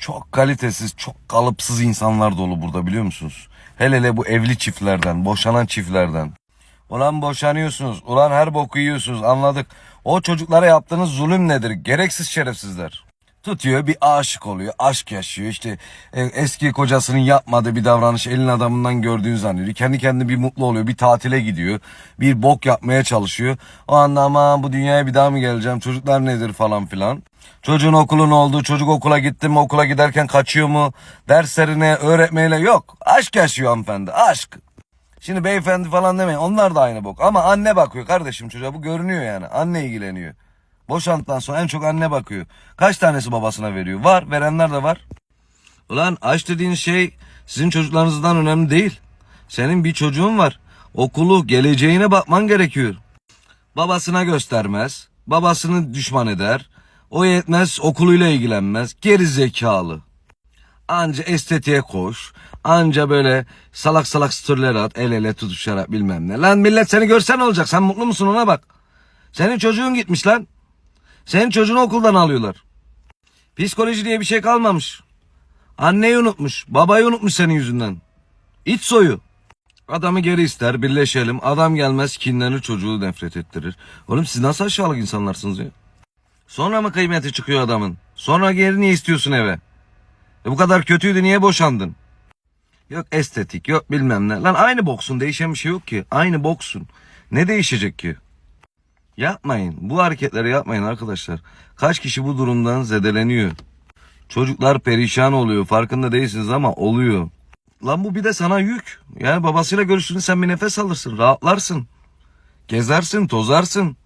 Çok kalitesiz, çok kalıpsız insanlar dolu burada biliyor musunuz? Hele hele bu evli çiftlerden, boşanan çiftlerden. Ulan boşanıyorsunuz, ulan her boku yiyorsunuz anladık. O çocuklara yaptığınız zulüm nedir? Gereksiz şerefsizler. Tutuyor bir aşık oluyor, aşk yaşıyor. İşte e, eski kocasının yapmadığı bir davranış elin adamından gördüğünü zannediyor. Kendi kendine bir mutlu oluyor, bir tatile gidiyor. Bir bok yapmaya çalışıyor. O anda aman bu dünyaya bir daha mı geleceğim, çocuklar nedir falan filan. Çocuğun okulun oldu, çocuk okula gitti mi, okula giderken kaçıyor mu, derslerine, öğretmeyle yok. Aşk yaşıyor hanımefendi, aşk. Şimdi beyefendi falan demeyin. Onlar da aynı bok. Ama anne bakıyor kardeşim çocuğa. Bu görünüyor yani. Anne ilgileniyor. Boşantıdan sonra en çok anne bakıyor. Kaç tanesi babasına veriyor? Var. Verenler de var. Ulan aşk dediğin şey sizin çocuklarınızdan önemli değil. Senin bir çocuğun var. Okulu, geleceğine bakman gerekiyor. Babasına göstermez. Babasını düşman eder. O yetmez okuluyla ilgilenmez. Geri zekalı. Anca estetiğe koş. Anca böyle salak salak storyler at. El ele tutuşarak bilmem ne. Lan millet seni görsen olacak. Sen mutlu musun ona bak. Senin çocuğun gitmiş lan. Senin çocuğunu okuldan alıyorlar. Psikoloji diye bir şey kalmamış. Anneyi unutmuş. Babayı unutmuş senin yüzünden. İç soyu. Adamı geri ister birleşelim. Adam gelmez kinlenir çocuğu nefret ettirir. Oğlum siz nasıl aşağılık insanlarsınız ya? Sonra mı kıymeti çıkıyor adamın? Sonra geri niye istiyorsun eve? E bu kadar kötüydü niye boşandın? Yok estetik yok bilmem ne. Lan aynı boksun değişen bir şey yok ki. Aynı boksun. Ne değişecek ki? Yapmayın. Bu hareketleri yapmayın arkadaşlar. Kaç kişi bu durumdan zedeleniyor. Çocuklar perişan oluyor. Farkında değilsiniz ama oluyor. Lan bu bir de sana yük. Yani babasıyla görüştüğünde sen bir nefes alırsın. Rahatlarsın. Gezersin, tozarsın.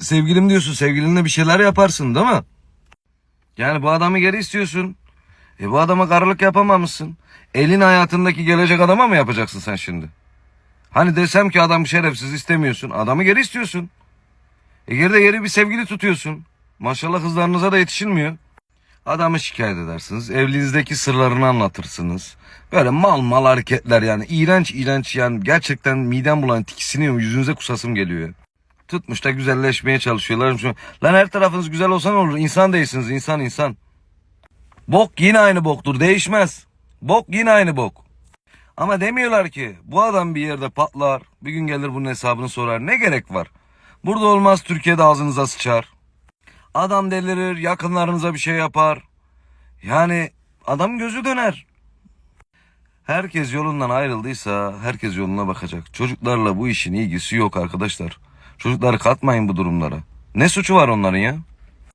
Sevgilim diyorsun. Sevgilinle bir şeyler yaparsın değil mi? Yani bu adamı geri istiyorsun. E bu adama karılık yapamamışsın. Elin hayatındaki gelecek adama mı yapacaksın sen şimdi? Hani desem ki adam şerefsiz istemiyorsun. Adamı geri istiyorsun. E geride geri bir sevgili tutuyorsun. Maşallah kızlarınıza da yetişilmiyor. Adamı şikayet edersiniz. Evliliğinizdeki sırlarını anlatırsınız. Böyle mal mal hareketler yani. iğrenç iğrenç yani. Gerçekten midem bulan tiksiniyor. Yüzünüze kusasım geliyor. Tutmuş da güzelleşmeye çalışıyorlar. Lan her tarafınız güzel olsa ne olur? İnsan değilsiniz. insan insan. Bok yine aynı boktur. Değişmez. Bok yine aynı bok. Ama demiyorlar ki bu adam bir yerde patlar. Bir gün gelir bunun hesabını sorar. Ne gerek var? Burada olmaz Türkiye'de ağzınıza sıçar. Adam delirir, yakınlarınıza bir şey yapar. Yani adam gözü döner. Herkes yolundan ayrıldıysa herkes yoluna bakacak. Çocuklarla bu işin ilgisi yok arkadaşlar. Çocukları katmayın bu durumlara. Ne suçu var onların ya?